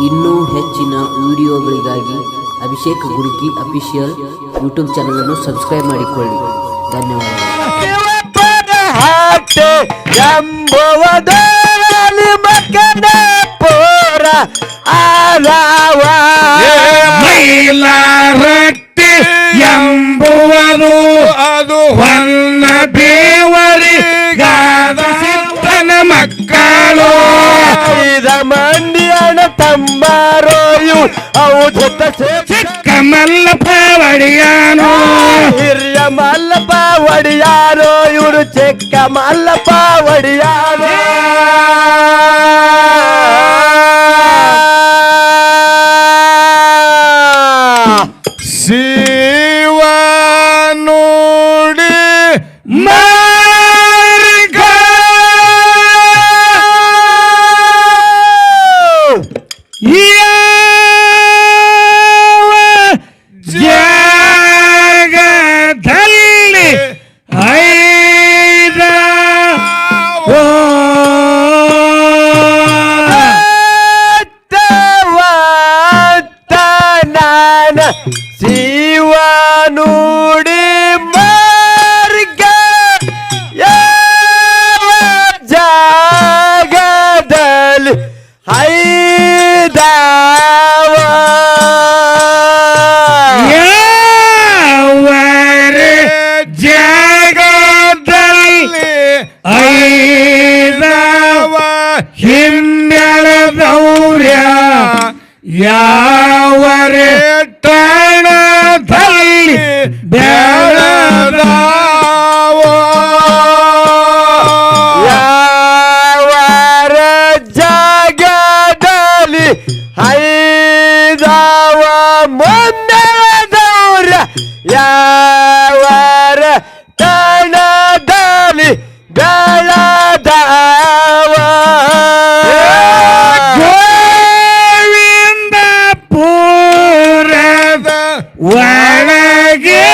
ಇನ್ನೂ ಹೆಚ್ಚಿನ ವಿಡಿಯೋಗಳಿಗಾಗಿ ಅಭಿಷೇಕ್ ಗುರುಕಿ ಅಫಿಷಿಯಲ್ ಯೂಟ್ಯೂಬ್ ಚಾನಲನ್ನು ಸಬ್ಸ್ಕ್ರೈಬ್ ಮಾಡಿಕೊಳ್ಳಿ. ಧನ್ಯವಾದ ಎಂಬುವನು ಅದು ಹೊನ್ನ ದೇವರಿಗಾದ ತಮ್ಮರೋಯು ಅವು ಜೊತೆ ಸೇರಿ ಚಿಕ್ಕ ಮಲ್ಲಪ್ಪ ಒಡೆಯನು ಹಿರಿಯ ಮಲ್ಲಪ್ಪ ಒಡಿಯಾರೋ ಇವರು ಚಿಕ್ಕ ಮಲ್ಲಪ್ಪ ಒಡಿಯಾರೋ again.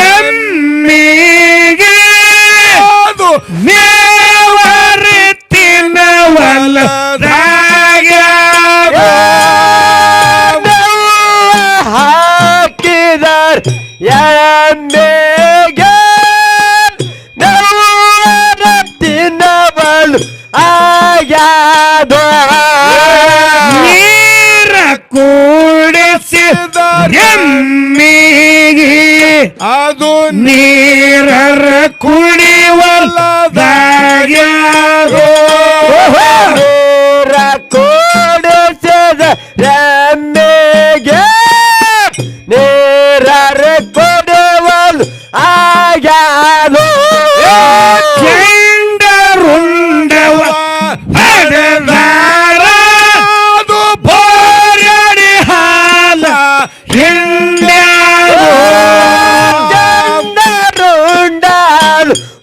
ಎಮ್ಮಿಗೆ ಮೇವರಿ ಹಾಕಿದಾರ್ ಎಮ್ಮೆಗೆ ನಾವು ತಿನ್ನಬಲು ಆಗ್ಯಾದ ಎಮ್ಮಿಗೆ ಅದು ನೀರರ ಕುಡಿವಲ್ಲದಾಗ್ಯಾರೋ ನೀರ ಕೊಡಿಸಿದ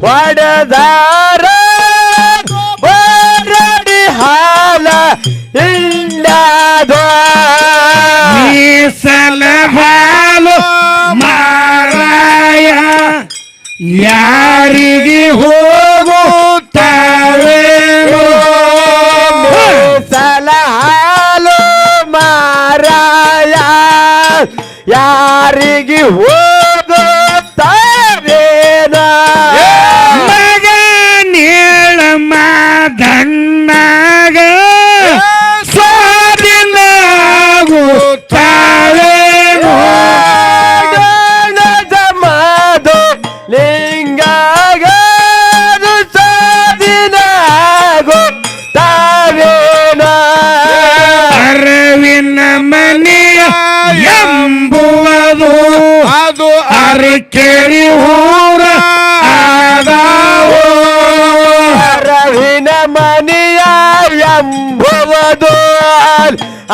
ಹೊಡೆದಾರ ಹೊರಡಿ ಹಾಲ ಇಲ್ಲದ. ಮೀಸಲ ಹಾಲು ಮಾರಾಯ ಯಾರಿಗೆ ಹೋಗುತ್ತಾವೇನೋ. ಸಲ ಹಾಲು ಮಾರಾಯ ಯಾರಿಗೆ ಹೋಗುತ್ತಾರೇನ ಅರಕೆರಿ ಊರ ರವಿನ ಮನೆಯ ಎಂಬುವುದು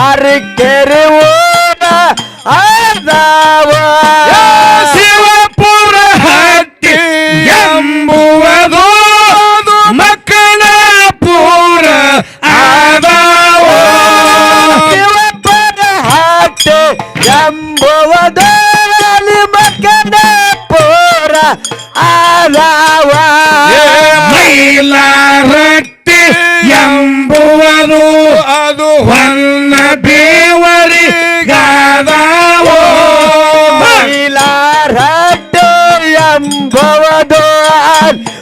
ಅರಿಕೆರೆ ಊರ ಆದಾವ.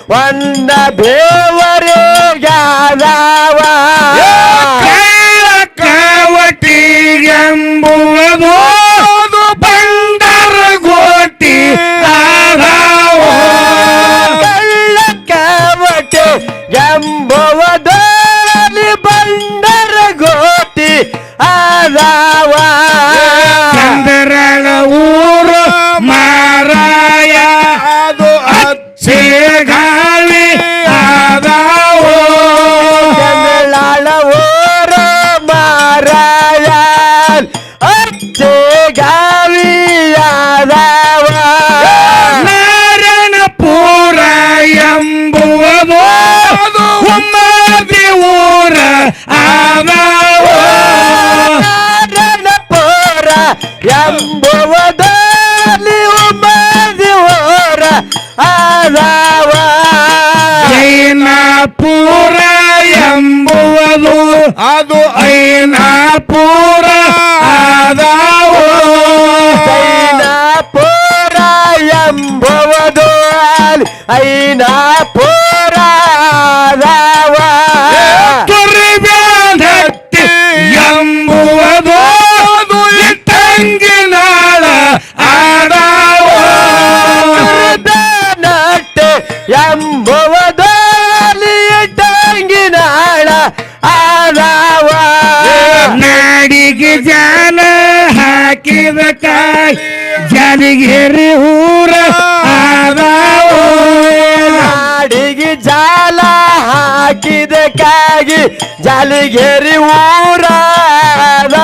வந்த தேவரே யாராவா? காவட்டி எம்புவதோ பந்தர கோட்டி கள்ளக்காவட்டி எம்புவதோ பந்தர கோட்டி ஆதா. ಎಂಬುವುದು ಅದು ಐನಾಪುರ ಆದಾವೋ ಐನಾಪುರ ಎಂಬುವುದು ಐನಾಪುರ ಹಾಕಿದಕ್ಕಾಗಿ ಜಾಲಿಗೇರಿ ಊರಾದವ.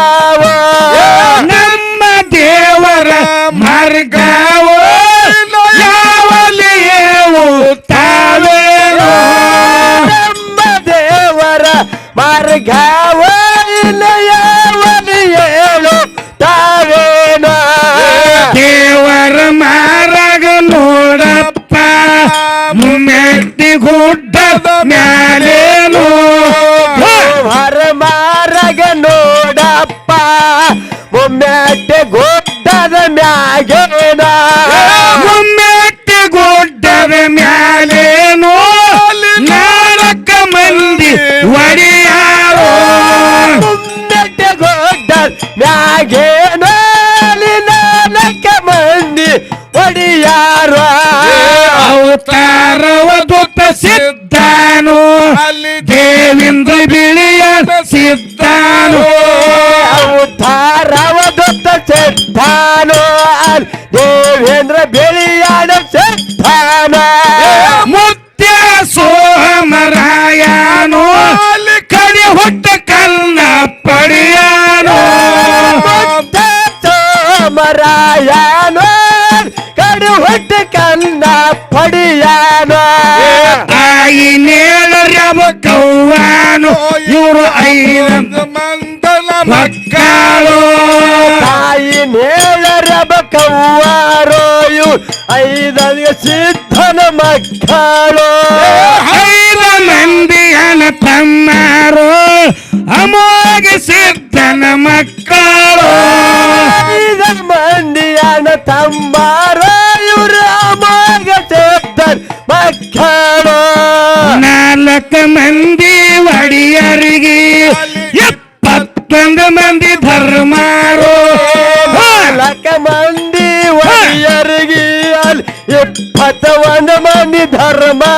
ನಮ್ಮ ದೇವರ ಮಾರ್ಗವೋ ಯಾವಲಿಯೇವು ತಾವೇನೋ? ನಮ್ಮ ದೇವರ ಮಾರ್ಗವ I get ಮರಾಯನು ಕಡು ಹೊಟ್ಟೆ ಕನ್ನ ಪಡಿಯಾನು. ತಾಯಿ ನೇಳರ್ಯವ ಕೌವಾನು ಇವರು ಐದು ಮಂದಲ ಮಕ್ಕಳು. ತಾಯಿ ನೇಳರಬ ಕೌವಾರೋಯು ಐದನಿಗೆ ಸಿದ್ಧನ ಮಕ್ಕಳು. ಐದು ಮಂದಿಯನ ತಮ್ಮರು. ಅಮೋಘ ಸಿದ್ಧನ ಮಕ್ಕಳು. ನಾಲ್ಕು ಮಂದಿ ಒಡಿಯರಿಗೆ ಎಪ್ಪತ್ತೊಂದು ಮಂದಿ ಧರ್ಮಾರು. ನಾಲ್ಕ ಮಂದಿ ಒಡಿಯರಿಗೆ ಅಲ್ಲಿ ಇಪ್ಪತ್ತೊಂದು ಮಂದಿ ಧರ್ಮಾರು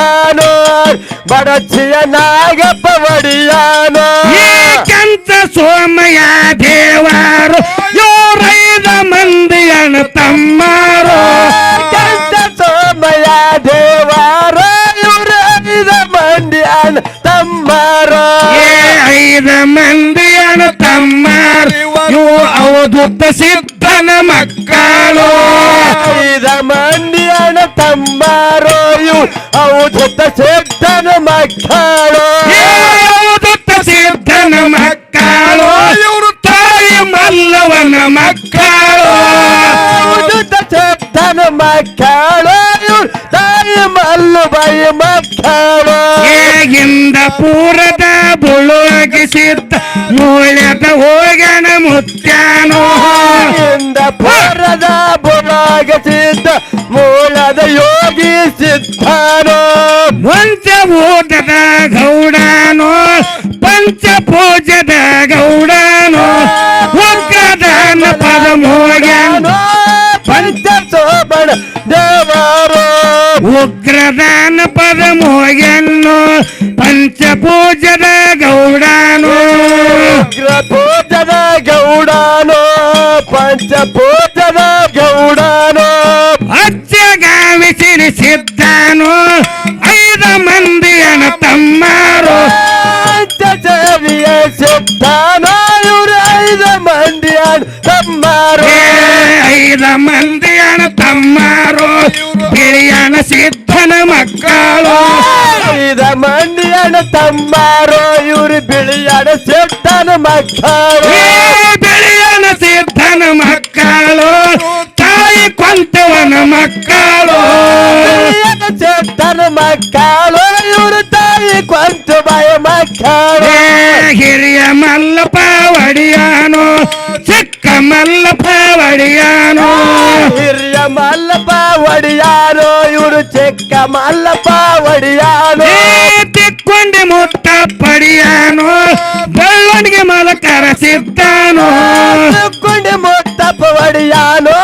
ಸಿದ್ಧಾನೋ ಬಡಚಿಯ ನಾಗಪ್ಪ ಒಡಿಯಾನೋ ಏಕಂತ ಸೋಮಯ ದೇವರು ಯೋರೈದ ಮಂದಿಯನ ತಮ್ಮಾರು. ಕಂತ ಸೋಮಯ ದೇವಾರ ಯೋರೈದ ಮಂದಿಯನ ತಮ್ಮರು. ಏ ಐದ ಮಂದಿಯನ ತಮ್ಮಾರು ಇವು ಅವಧೂತ ಸಿದ್ಧನ ಮಕ್ಕಳು. ಐದ ಮಂದಿಯನ ತಮ್ಮಾರೋ. ಇವ್ ಅವಧೂತ ಸಿದ್ಧನ ಮಕ್ಕಳು ಅವಧೂತ ಸಿದ್ಧನ ಮಕ್ಕಳು ಇವರು ತಾಯಿ ಮಲ್ಲವನ ಮಕ್ಕಳು ಅವಧೂತ ಸಿದ್ಧನ ಮಕ್ಕಳು ಇವರು ತಾಯಿ ಮಲ್ಲು ಬಾಯಿ ಮಕ್ಕಳು ಹೇಗಿಂದ ಪೂರದ ಬುಳುಗಿಸಿದ್ದ ಮೂಳ್ಯದ ಹೋಗಣ ಮುತ್ಯಾನೋ ಇಂದ ಪರದ ಯೋಗಿ ಸಿದ್ಧಾನೋ ಪಂಚಭೂತದ ಗೌಡಾನು ಪಂಚಪೂಜದ ಗೌಡಾನು ಒಗ್ಗದಾನ ಪದ ಮೋಗ್ಯಾನು ಪಂಚ ಸೋಬಣ ದೇವರು ಉಗ್ರದಾನ ಪದ ಮೋಗ್ಯನ್ನು ಪಂಚಪೂಜದ ಗೌಡಾನು ಪೂಜದ ಗೌಡಾನೋ ಪಂಚ ಪೂಜದ ಗೌಡಾನೋ ಅಚ್ಚಗಾಮಿ ಸಿರಿಸಿದ್ದಾನು ಐದು ಮಂದಿಯನ ತಮ್ಮಾರು ಪಂಚ ಸೇವಿಯ ಸಿದ್ಧಾನೋ ಇವ್ರು ಐದು ಮಂದಿ ತಮ್ಮಾರು ಏ ಐದ ಮಂದಿಯನ ತಮ್ಮಾರು ಬಿಳಿಯನ ಸಿದ್ಧನ ಮಕ್ಕಳು ಐದ ಮಂದಿಯನ ತಮ್ಮಾರು ಇವ್ರು ಬಿಳಿಯನ ಸಿದ್ಧನ ಮಕ್ಕಳು యురుతవన మక్కాలో చెత్తను మక్కాలో యురుతాయి కొంత భయ మక్కాలో హిరియ మల్ల పావడియాను చెక్క మల్ల పావడియాను హిరియ మల్ల పావడియాను ఇవుడు చెక్క మల్ల పావడియాను తిక్కుండి ముట్ట పడియాను బళ్ళొనికి మల కరసిద్దాను తిక్కుండి ముట్ట పడియాను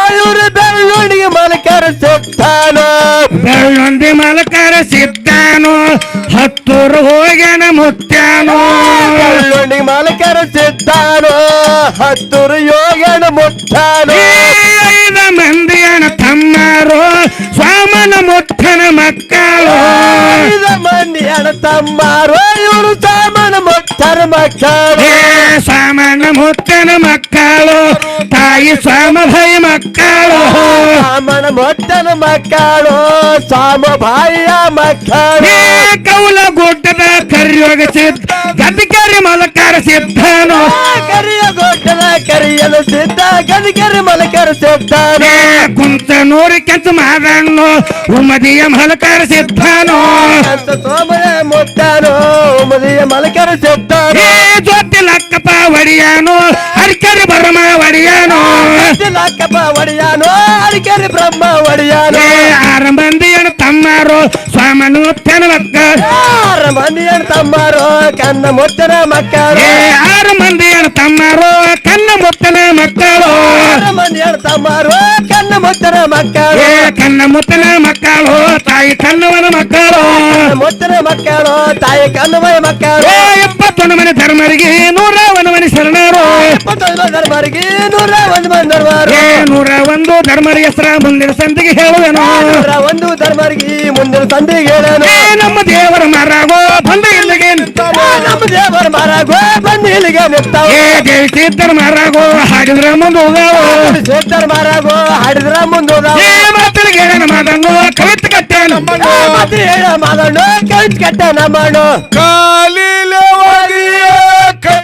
ಸಿಗ್ತಾನು? ಬೆಳ್ಳೊಂದಿ ಮಲಕರ ಸಿದ್ದಾನು ಹತ್ತೂರು ಹೋಗ್ಯಾನ ಮುತ್ತಾನು ಬೆಳ್ಳೊಂದಿ ಮಲಕರ ಸಿದ್ದಾನು ಹತ್ತೂರು ಯೋಗನ ಮುತ್ತಾನು ಐದ ಮಂದಿಯನ ತಮ್ಮರು? ಸ್ವಾಮನ ಮುಟ್ಟನ ಮಕ್ಕಳು? ಐದ ಮಂದಿಯನ ತಮ್ಮಾರು? ಇವರು ಸ್ವಾಮನ ಮುಟ್ಟರ ಮಕ್ಕಳು? ಸ್ವಾಮನ ಮುತ್ತನ ಮಕ್ಕಳು? ತಾಯಿ ಸ್ವಾಮಭಯ ಮಕ್ಕಳು? ಸಾಮನ ಮೊಟ್ಟನ ಮಕ್ಕಳು ಸಾಮ ಬಾಯಿಯ ಮಕ್ಕಳು. ಕೌಲ ಗುಡ್ಡದ ಕರಿಯೋಗ ಸಿದ್ಧ ಗದ್ದಿಕರಿ ಮಲಕಾರ ಸಿದ್ಧನು. ಕರಿಯ ಗೋಟನ ಕರಿಯಲು ಸಿದ್ಧ ಗದಿಗೆರಿ ಮಲಕರ ಸಿದ್ಧಾನು ಏ ಕುಂತ ನೂರಿ ಕೆಂಚು ಮಾದಣ್ಣು ಉಮದಿಯ ಮಲಕಾರ ಸಿದ್ಧನು ಅಂತ ಸೋಮನ ಮುಟ್ಟಾನು ಮದಿಯ ಮಲಕರ ಸಿದ್ಧಾನು ಏ ಜೊತೆ ಲಕ್ಕಪ್ಪ ಒಡಿಯಾನು ಹರಿಕರಿ ಬರಮ ಒಡಿಯಾನು ಲಕ್ಕಪ್ಪ ಒಡೆಯಾನು ಅಡಿಕೆರಿ ಬ್ರಹ್ಮ ಒಡೆಯಾನು ಏ ಆರು ಮಂದಿಯನ ತಮ್ಮಾರು ಸ್ವಾಮನು ತೆನ ಮಕ್ಕಳು ಆರು ಮಂದಿ ಅಣ್ಣ ತಮ್ಮಾರು ಕನ್ನ ಮುತ್ತನ ಮಕ್ಕಳು. ಏ ಆರು ಮಂದಿಯನ ತಮ್ಮಾರು ಕನ್ನ ಮುತ್ತನ ಮಕ್ಕಳು. ಆರು ಮಂದಿ ತಮ್ಮಾರು ಕನ್ನ ಮುತ್ತನ ಮಕ್ಕಳು. ಏ ಕನ್ನ ಮುತ್ತನ ಮಕ್ಕಳು ತಾಯಿ ಕನ್ನವನ ಮಕ್ಕಳು. ಮುತ್ತನ ಮಕ್ಕಳು ತಾಯಿ ಕನ್ನವನ ಮಕ್ಕಳು. ಏ ಎಪ್ಪತ್ತೊಂದು ಮನೆ ಧರ್ಮರಿಗೆ ನೂರ ಒಂದು ಮನೆ ಶರಣರು ಇಪ್ಪತ್ತೊಂದು ಧರ್ಮರಿಗೆ ನೂರ ಒಂದು ಮಂದಿ ಧರ್ಮಾರು ಏ ನೂರ ಒಂದು ಧರ್ಮರ ಹೆಸರ ಮುಂದಿನ ಸಂದಿಗೆ ಹೇಳುವೆನು ನೂರ ಒಂದು ಧರ್ಮರಿಗೆ ಮುಂದಿನ ಸಂಧಿಗೆ ಹೇಳನು ಏ ನಮ್ಮ ದೇವರ ಮರಾಗೋ ಬಂದ ಇಲ್ಲಿಗೆ ನಮ್ಮ ದೇವರ ಮಾರಾಗೋ ಬಂದು ಇಲ್ಲಿಗೆ ನಿಂತಾವ ಏ ದೇವಿ ಸಿದ್ಧರ ಮರಾಗೋ ಹಾಡಿದ್ರ ಮುಂದೆ ಹೋಗಾವು ಸೇತರ ಮಾರಾಗೋ ಹಾಡಿದ್ರ ಮುಂದೋದಾವ ಏ ಮಾತಲಿಗೆ ಹೇಳನ ಮಾದಂಗೋ ಕವಿತ ಕಟ್ಟೇನು ಮತ್ತೆ ಹೇಳ ಮಾದಣ್ಣು ಕಳ್ಸಿ ಕಟ್ಟ ನಮ್ಮಣ್ಣು ಕಾಲಿ